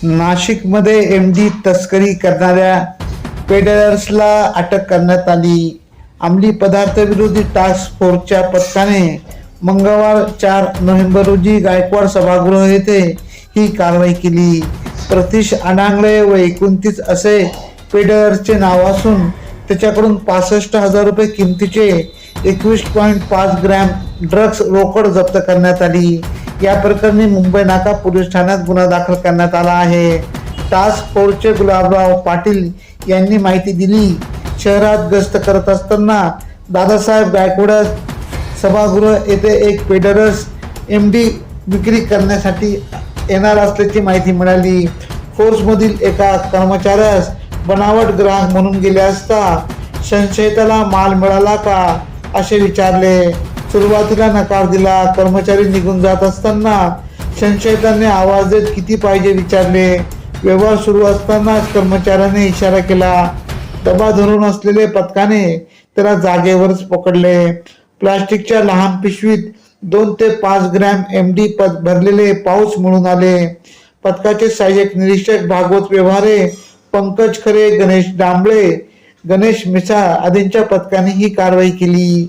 नाशिकमध्ये M D तस्करी करणाऱ्या पेडलर्सला अटक करण्यात आली. अंमली पदार्थ विरोधी टास्क फोर्सच्या पथकाने मंगळवार चार नोव्हेंबर रोजी गायकवाड सभागृह येथे ही कारवाई केली. प्रतीश अनांगळे व एकोणतीस असे पेडलर्सचे नाव असून त्याच्याकडून पासष्ट हजार रुपये किमतीचे एकवीस पॉईंट पाच ग्रॅम ड्रग्ज रोकड जप्त करण्यात आली. या प्रकरणी मुंबई नाका पोलीस ठाण्यात गुन्हा दाखल करण्यात आला आहे. टास्क फोर्सचे गुलाबराव पाटील यांनी माहिती दिली. शहरात गस्त करत असताना दादासाहेब गायकवाड सभागृह येथे एक पेडरस एम डी विक्री करण्यासाठी येणार असल्याची माहिती मिळाली. फोर्समधील एका कर्मचाऱ्यास बनावट ग्राहक म्हणून गेले असता संशयिताला माल मिळाला का असे विचारले. सुरुवातीला नकार दिला. कर्मचारी निघून जात असताना संशयितांनी आवाज देत किती पाहिजे विचारले. व्यवहार सुरू असतानाच कर्मचाऱ्याने इशारा केला. दबा धरून असलेले पथकाने त्याला जागेवरच पकडले. प्लास्टिकच्या लहान पिशवीत दोन ते पाच ग्रॅम एम डी पद भरलेले पाऊस म्हणून आले. पथकाचे सहाय्यक निरीक्षक भागवत व्यवहारे पंकज खरे गणेश डांबळे गणेश मिसाळ आदींच्या पथकाने ही कारवाई केली.